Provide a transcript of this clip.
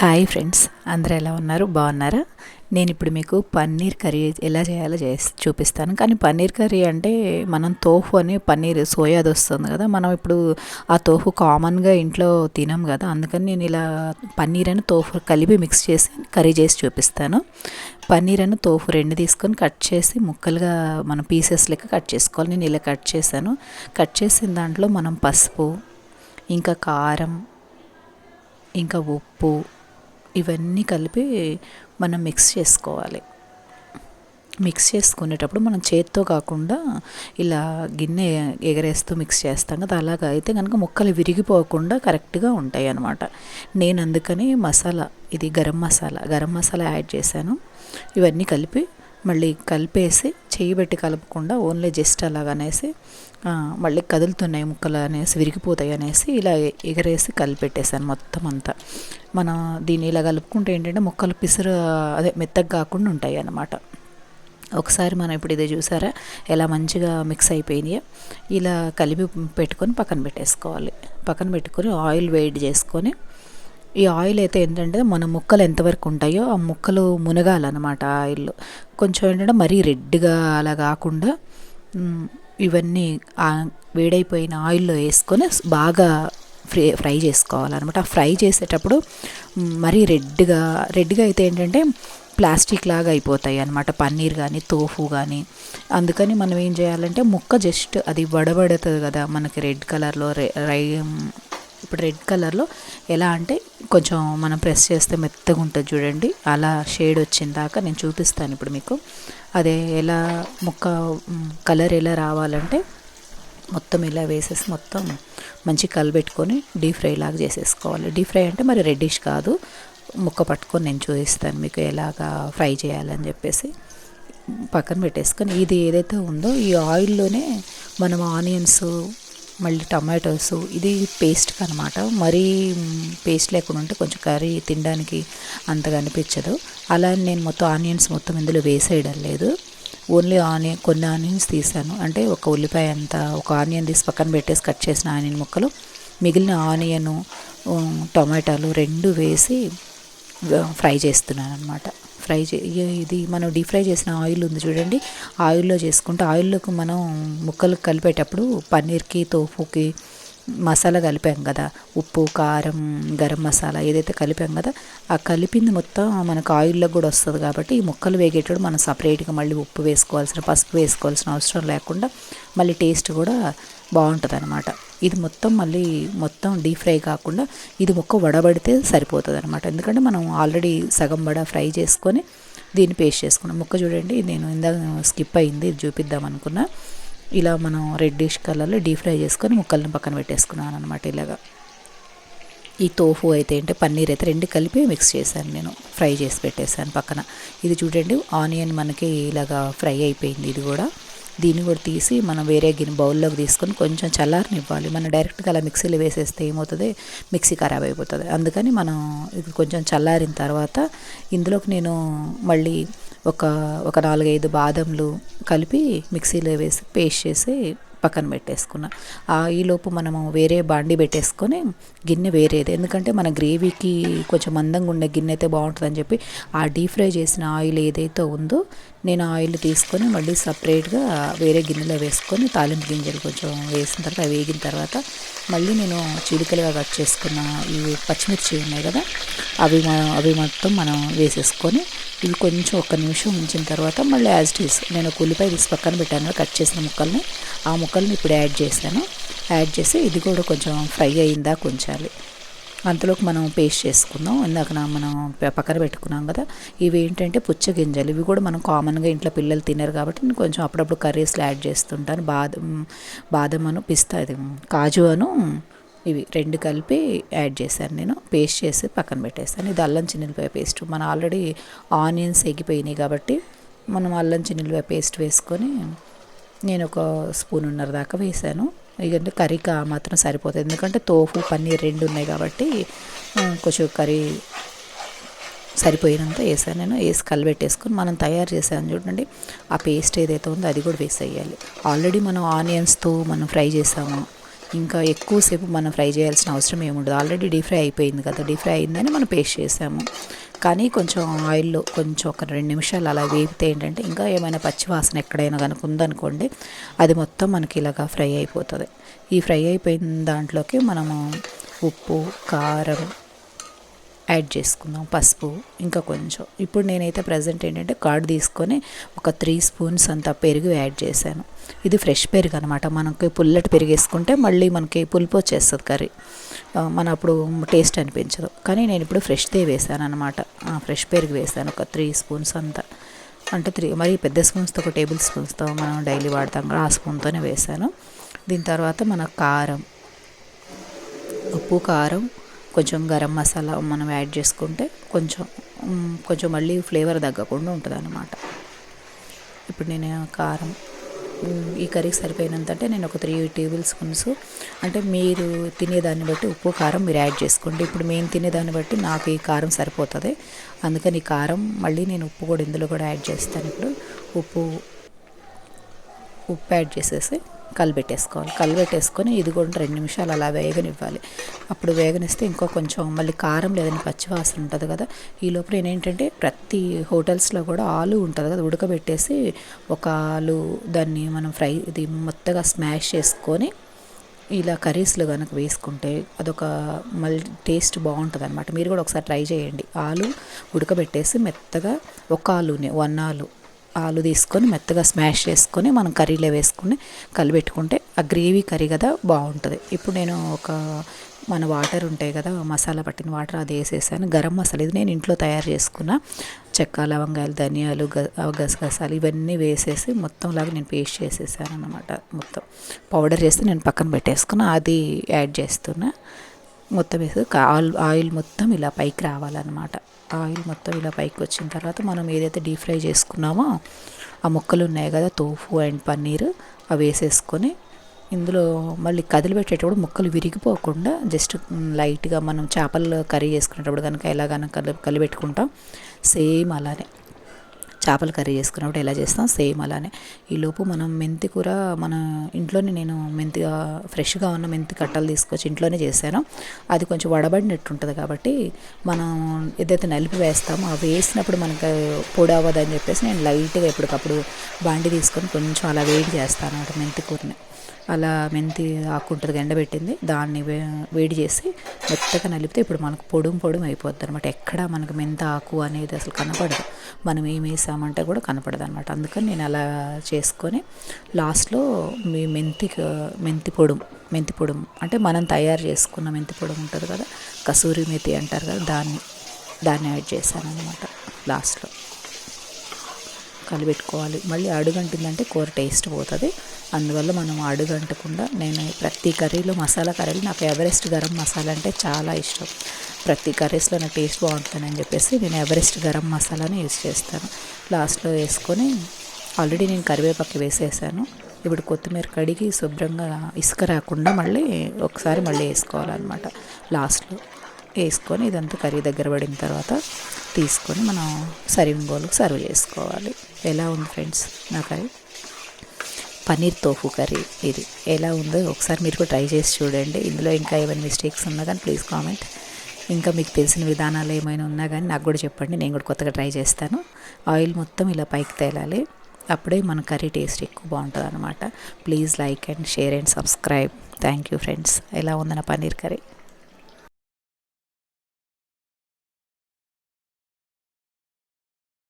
Hi friends అందరూ ఎలా ఉన్నారు? బాగున్నారా? నేను ఇప్పుడు మీకు పన్నీర్ కర్రీ ఎలా చేయాలో చేసి చూపిస్తాను. కానీ పన్నీర్ కర్రీ అంటే మనం తోఫు అని పన్నీర్ సోయాది వస్తుంది కదా. మనం ఇప్పుడు ఆ తోఫు కామన్గా ఇంట్లో తినం కదా. అందుకని నేను ఇలా పన్నీర్ అని తోఫు కలిపి మిక్స్ చేసి కర్రీ చేసి చూపిస్తాను. పన్నీర్ అని తోఫు రెండు తీసుకొని కట్ చేసి ముక్కలుగా మనం పీసెస్ లెక్క కట్ చేసుకోవాలి. నేను ఇలా కట్ చేశాను. కట్ చేసిన దాంట్లో మనం పసుపు ఇంకా కారం ఇంకా ఉప్పు ఇవన్నీ కలిపి మనం మిక్స్ చేసుకోవాలి. మిక్స్ చేసుకునేటప్పుడు మనం చేత్తో కాకుండా ఇలా గిన్నె ఎగరేస్తూ మిక్స్ చేస్తాం కదా అలాగా అయితే కనుక ముక్కలు విరిగిపోకుండా కరెక్ట్గా ఉంటాయి అన్నమాట. నేను అందుకని మసాలా ఇది గరం మసాలా గరం మసాలా యాడ్ చేశాను. ఇవన్నీ కలిపి మళ్ళీ కలిపేసి చేయి పెట్టి కలపకుండా ఓన్లీ జస్ట్ అలాగనేసి మళ్ళీ కదులుతున్నాయి ముక్కలు అనేసి విరిగిపోతాయి అనేసి ఇలా ఎగరేసి కలిపెట్టేసాను మొత్తం అంతా. మనం దీన్ని ఇలా కలుపుకుంటే ఏంటంటే ముక్కలు పిసురు అదే మెత్తగా కాకుండా ఉంటాయి అన్నమాట. ఒకసారి మనం ఇప్పుడు ఇదే చూసారా? ఎలా మంచిగా మిక్స్ అయిపోయినాయో? ఇలా కలిపి పెట్టుకొని పక్కన పెట్టేసుకోవాలి. పక్కన పెట్టుకొని ఆయిల్ వేడి చేసుకొని ఈ ఆయిల్ అయితే ఏంటంటే మన ముక్కలు ఎంతవరకు ఉంటాయో ఆ ముక్కలు మునగాలన్నమాట ఆయిల్లో కొంచెం ఏంటంటే మరీ రెడ్గా అలా కాకుండా ఇవన్నీ వేడైపోయిన ఆయిల్లో వేసుకొని బాగా ఫ్రై ఫ్రై చేసుకోవాలన్నమాట. ఆ ఫ్రై చేసేటప్పుడు మరీ రెడ్గా రెడ్గా అయితే ఏంటంటే ప్లాస్టిక్ లాగా అయిపోతాయి అనమాట పన్నీర్ కానీ తోఫు కానీ అందుకని మనం ఏం చేయాలంటే ముక్క జస్ట్ అది వడబడుతుంది కదా మనకి రెడ్ కలర్లో రై ఇప్పుడు రెడ్ కలర్లో ఎలా అంటే కొంచెం మనం ప్రెస్ చేస్తే మెత్తగా ఉంటుంది చూడండి. అలా షేడ్ వచ్చిన దాకా నేను చూపిస్తాను ఇప్పుడు మీకు. అదే ఎలా ముక్క కలర్ ఎలా రావాలంటే మొత్తం ఇలా వేసేసి మొత్తం మంచి కలబెట్టుకొని డీప్ ఫ్రై లాగా చేసేసుకోవాలి. డీప్ ఫ్రై అంటే మరి రెడ్డిష్ కాదు. ముక్క పట్టుకొని నేను చూపిస్తాను మీకు ఎలాగా ఫ్రై చేయాలని చెప్పేసి. పక్కన పెట్టేసుకొని ఇది ఏదైతే ఉందో ఈ ఆయిల్లోనే మనం ఆనియన్స్ మళ్ళీ టమాటోస్ ఇది పేస్ట్ అనమాట మరీ పేస్ట్ లేకుండా ఉంటే కొంచెం కర్రీ తినడానికి అంతగా అనిపించదు. అలా నేను మొత్తం ఆనియన్స్ మొత్తం ఇందులో వేసేయడం లేదు. ఓన్లీ ఆనియన్ కొన్ని ఆనియన్స్ తీసాను. అంటే ఒక ఉల్లిపాయ అంత ఒక ఆనియన్ తీసి పక్కన పెట్టేసి కట్ చేసిన ఆనియన్ ముక్కలు మిగిలిన ఆనియను టమాటాలు రెండు వేసి ఫ్రై చేస్తున్నాను అనమాట ఫ్రై చే ఇది మనం డీప్ ఫ్రై చేసిన ఆయిల్ ఉంది చూడండి. ఆయిల్లో చేసుకుంటే ఆయిల్లోకి మనం ముక్కలు కలిపేటప్పుడు పన్నీర్కి తోఫుకి మసాలా కలిపాం కదా. ఉప్పు కారం గరం మసాలా ఏదైతే కలిపాం కదా ఆ కలిపింది మొత్తం మనకు ఆయిల్లో కూడా వస్తుంది కాబట్టి ఈ ముక్కలు వేగేటప్పుడు మనం సపరేట్గా మళ్ళీ ఉప్పు వేసుకోవాల్సిన పసుపు వేసుకోవాల్సిన అవసరం లేకుండా మళ్ళీ టేస్ట్ కూడా బాగుంటుంది అనమాట ఇది మొత్తం మళ్ళీ మొత్తం డీప్ ఫ్రై కాకుండా ఇది ముక్క వడబడితే సరిపోతుంది అనమాట ఎందుకంటే మనం ఆల్రెడీ సగం వడ ఫ్రై చేసుకొని దీన్ని పేస్ట్ చేసుకున్నాం. ముక్క చూడండి నేను ఇందాక స్కిప్ అయింది ఇది చూపిద్దాం అనుకున్నా. ఇలా మనం రెడ్డిష్ కలర్లో డీప్ ఫ్రై చేసుకొని ముక్కలను పక్కన పెట్టేసుకున్నాను అనమాట ఇలాగా. ఈ తోఫు అయితే ఏంటంటే పన్నీర్ అయితే రెండు కలిపి మిక్స్ చేశాను నేను ఫ్రై చేసి పెట్టేశాను పక్కన. ఇది చూడండి ఆనియన్ మనకి ఇలాగా ఫ్రై అయిపోయింది ఇది కూడా. దీన్ని కూడా తీసి మనం వేరే గిన్నె బౌల్లోకి తీసుకొని కొంచెం చల్లారనివ్వాలి. మనం డైరెక్ట్గా అలా మిక్సీలో వేసేస్తే ఏమవుతుంది మిక్సీ ఖరాబ్ అయిపోతుంది. అందుకని మనం ఇది కొంచెం చల్లారిన తర్వాత ఇందులోకి నేను మళ్ళీ ఒక ఒక నాలుగైదు బాదంలు కలిపి మిక్సీలో వేసి పేస్ట్ చేసి పక్కన పెట్టేసుకున్నా. ఈలోపు మనము వేరే బాండి పెట్టేసుకొని గిన్నె వేరేది. ఎందుకంటే మన గ్రేవీకి కొంచెం మందంగా ఉండే గిన్నె అయితే బాగుంటుందని చెప్పి ఆ డీప్ ఫ్రై చేసిన ఆయిల్ ఏదైతే ఉందో నేను ఆయిల్ తీసుకొని మళ్ళీ సపరేట్గా వేరే గిన్నెలో వేసుకొని తాలింపు గింజలు కొంచెం వేసిన తర్వాత వేగిన తర్వాత మళ్ళీ నేను చిలికలుగా కట్ చేసుకున్న ఇవి పచ్చిమిర్చి ఉన్నాయి కదా అవి అవి మొత్తం మనం వేసేసుకొని ఇవి కొంచెం ఒక నిమిషం ఉంచిన తర్వాత మళ్ళీ యాజ్ టీస్ నేను ఒక ఉల్లిపాయ తీసి పక్కన పెట్టాను కట్ చేసిన ముక్కల్ని. ఆ ముక్కల్ని ఇప్పుడు యాడ్ చేశాను. యాడ్ చేసి ఇది కూడా కొంచెం ఫ్రై అయిందా కొంచాలి అంతలోకి మనం పేస్ట్ చేసుకుందాం. ఇందాక మనం పక్కన పెట్టుకున్నాం కదా. ఇవి ఏంటంటే పుచ్చ గింజలు. ఇవి కూడా మనం కామన్గా ఇంట్లో పిల్లలు తినరు కాబట్టి నేను కొంచెం అప్పుడప్పుడు కర్రీస్లో యాడ్ చేస్తుంటాను. బాదం బాదం అను పిస్తా ఇది కాజు అను ఇవి రెండు కలిపి యాడ్ చేశాను నేను. పేస్ట్ చేసి పక్కన పెట్టేస్తాను. ఇది అల్లం చిన్నిల్లిపాయ పేస్ట్. మనం ఆల్రెడీ ఆనియన్స్ ఎగిపోయినాయి కాబట్టి మనం అల్లం చిన్నిల్లిపాయ పేస్ట్ వేసుకొని నేను ఒక స్పూన్ ఉన్నర దాకా వేసాను ఇదంటే కర్రీకి మాత్రం సరిపోతుంది. ఎందుకంటే తోఫు పన్నీర్ రెండు ఉన్నాయి కాబట్టి కొంచెం కర్రీ సరిపోయినంత వేసాను నేను. వేసి కలిపెట్టేసుకొని మనం తయారు చేసాను చూడండి. ఆ పేస్ట్ ఏదైతే ఉందో అది కూడా వేసేయాలి. ఆల్రెడీ మనం ఆనియన్స్తో మనం ఫ్రై చేసాము? ఇంకా ఎక్కువసేపు మనం ఫ్రై చేయాల్సిన అవసరం ఏముండదు. ఆల్రెడీ డీప్ ఫ్రై అయిపోయింది కదా. డీప్ ఫ్రై అయిందని మనం పేస్ట్ చేసాము. కానీ కొంచెం ఆయిల్లో కొంచెం ఒక రెండు నిమిషాలు అలా వేపితే ఏంటంటే ఇంకా ఏమైనా పచ్చివాసన ఎక్కడైనా కనుక ఉందనుకోండి అది మొత్తం మనకి ఇలాగా ఫ్రై అయిపోతుంది. ఈ ఫ్రై అయిపోయిన దాంట్లోకి మనము ఉప్పు కారం యాడ్ చేసుకుందాం పసుపు ఇంకా కొంచెం. ఇప్పుడు నేనైతే ప్రజెంట్ ఏంటంటే కార్డ్ తీసుకొని ఒక త్రీ స్పూన్స్ అంత పెరుగు యాడ్ చేశాను. ఇది ఫ్రెష్ పెరుగు అనమాట మనకి పుల్లటి పెరుగు వేసుకుంటే మళ్ళీ మనకి పులుపు వచ్చేస్తుంది కర్రీ. మన అప్పుడు టేస్ట్ అనిపించదు. కానీ నేను ఇప్పుడు ఫ్రెష్దే వేసాను అనమాట ఫ్రెష్ పెరుగు వేసాను ఒక త్రీ స్పూన్స్ అంతా. అంటే త్రీ మరి పెద్ద స్పూన్స్తో ఒక టేబుల్ స్పూన్స్తో మనం డైలీ వాడతాం. కదా ఆ స్పూన్తోనే వేసాను దీని తర్వాత మన కారం ఉప్పు కారం కొంచెం గరం మసాలా మనం యాడ్ చేసుకుంటే కొంచెం కొంచెం మళ్ళీ ఫ్లేవర్ తగ్గకుండా ఉంటుంది అనమాట ఇప్పుడు నేను కారం ఈ కర్రీకి సరిపోయినంత అంటే నేను ఒక త్రీ టేబుల్ స్పూన్స్ అంటే మీరు తినేదాన్ని బట్టి ఉప్పు కారం మీరు యాడ్ చేసుకోండి. ఇప్పుడు మేము తినేదాన్ని బట్టి నాకు ఈ కారం సరిపోతుంది. అందుకని ఈ కారం మళ్ళీ నేను ఉప్పు కూడా ఇందులో కూడా యాడ్ చేస్తాను. ఇప్పుడు ఉప్పు ఉప్పు యాడ్ చేసేసి కలిపెట్టేసుకోవాలి కలిపెట్టేసుకొని ఇది కూడా రెండు నిమిషాలు అలా వేగనివ్వాలి. అప్పుడు వేగనిస్తే ఇంకో కొంచెం మళ్ళీ కారం లేదని పచ్చివాసన ఉంటుంది కదా. ఈ లోపల ఏంటంటే ప్రతి హోటల్స్లో కూడా ఆలు ఉంటుంది కదా ఉడకబెట్టేసి ఒక ఆలు దాన్ని మనం ఫ్రై ఇది మొత్తగా స్మాష్ చేసుకొని ఇలా కర్రీస్లో కనుక వేసుకుంటే అదొక మళ్ళీ టేస్ట్ బాగుంటుంది అనమాట మీరు కూడా ఒకసారి ట్రై చేయండి. ఆలు ఉడకబెట్టేసి మెత్తగా ఒక ఆలునే వన్ ఆలు ఆలు తీసుకొని మెత్తగా స్మాష్ చేసుకొని మనం కర్రీలో వేసుకుని కలిపెట్టుకుంటే ఆ గ్రేవీ కర్రీ కదా బాగుంటుంది. ఇప్పుడు నేను ఒక మన వాటర్ ఉంటాయి కదా మసాలా పట్టిన వాటర్ అది వేసేసాను. గరం మసాలా ఇది నేను ఇంట్లో తయారు చేసుకున్న చెక్క లవంగాలు ధనియాలు గసగసాలు ఇవన్నీ వేసేసి మొత్తం లాగా నేను పేస్ట్ చేసేసాను అనమాట మొత్తం. పౌడర్ చేస్తే నేను పక్కన పెట్టేసుకున్నా అది యాడ్ చేస్తున్నా. మొత్తం వేసి ఆయిల్ ఆయిల్ మొత్తం ఇలా పైకి రావాలన్నమాట. ఆయిల్ మొత్తం ఇలా పైకి వచ్చిన తర్వాత మనం ఏదైతే డీప్ ఫ్రై చేసుకున్నామో ఆ ముక్కలు ఉన్నాయి కదా తోఫు అండ్ పన్నీర్ అవి వేసేసుకొని ఇందులో మళ్ళీ కదిలిపెట్టేటప్పుడు ముక్కలు విరిగిపోకుండా జస్ట్ లైట్గా మనం చేపలు కర్రీ చేసుకునేటప్పుడు కనుక ఎలాగైనా కనుక కలిపెట్టుకుంటాం. సేమ్ అలానే. చేపల కర్రీ చేసుకున్నప్పుడు ఎలా చేస్తాం? సేమ్ అలానే. ఈలోపు మనం మెంతి కూర మన ఇంట్లోనే నేను మెంతిగా ఫ్రెష్గా ఉన్న మెంతి కట్టలు తీసుకొచ్చి ఇంట్లోనే చేశాను. అది కొంచెం వడబడినట్టు ఉంటుంది కాబట్టి మనం ఏదైతే నలిపి వేస్తామో అవి వేసినప్పుడు మనకు పొడి అవ్వదని చెప్పేసి నేను లైట్గా ఎప్పటికప్పుడు బాండి తీసుకొని కొంచెం అలా వేడి చేస్తాను అన్నమాట మెంతి కూరని. అలా మెంతి ఆకుంటుంది ఎండబెట్టింది. దాన్ని వేడి చేసి మెత్తగా నలిపితే ఇప్పుడు మనకు పొడుం పొడుం అయిపోద్ది అనమాట ఎక్కడ మనకు మెంత ఆకు అనేది అసలు కనపడదు. మనం ఏం వేసామంటే కూడా కనపడదు అనమాట అందుకని నేను అలా చేసుకొని లాస్ట్లో మీ మెంతి మెంతి పొడుం మెంతి పొడుం అంటే మనం తయారు చేసుకున్న మెంతి పొడుం ఉంటుంది కదా కసూరి మెతి అంటారు కదా దాన్ని దాన్ని యాడ్ చేశాను అనమాట లాస్ట్లో. కలిపెట్టుకోవాలి. మళ్ళీ అడుగంటుందంటే కూర టేస్ట్ పోతుంది. అందువల్ల మనం అడుగంటకుండా నేను ప్రతి కర్రీలో మసాలా కర్రీలు నాకు ఎవరెస్ట్ గరం మసాలా అంటే చాలా ఇష్టం. ప్రతి కర్రీస్లో నా టేస్ట్ బాగుంటుందని చెప్పేసి నేను ఎవరెస్ట్ గరం మసాలాని యూజ్ చేస్తాను. లాస్ట్లో వేసుకొని ఆల్రెడీ నేను కరివేపాకు వేసేసాను. ఇప్పుడు కొత్తిమీర కడిగి శుభ్రంగా ఇసుక రాకుండా మళ్ళీ ఒకసారి మళ్ళీ వేసుకోవాలన్నమాట. లాస్ట్లో వేసుకొని ఇదంతా కర్రీ దగ్గర పడిన తర్వాత తీసుకొని మనం సర్వింగ్ బౌల్కి సర్వ్ చేసుకోవాలి. ఎలా ఉంది ఫ్రెండ్స్ నా కర్రీ? పన్నీర్ తోఫు కర్రీ ఇది. ఎలా ఉందో ఒకసారి మీరు కూడా ట్రై చేసి చూడండి. ఇందులో ఇంకా ఏమైనా మిస్టేక్స్ ఉన్నా కానీ ప్లీజ్ కామెంట్ ఇంకా మీకు తెలిసిన విధానాలు ఏమైనా ఉన్నా కానీ నాకు కూడా చెప్పండి. నేను కూడా కొత్తగా ట్రై చేస్తాను. ఆయిల్ మొత్తం ఇలా పైకి తేలాలి. అప్పుడే మన కర్రీ టేస్ట్ ఎక్కువ బాగుంటుంది అనమాట please like and share and subscribe thank you friends ఎలా ఉంది నా పన్నీర్ కర్రీ?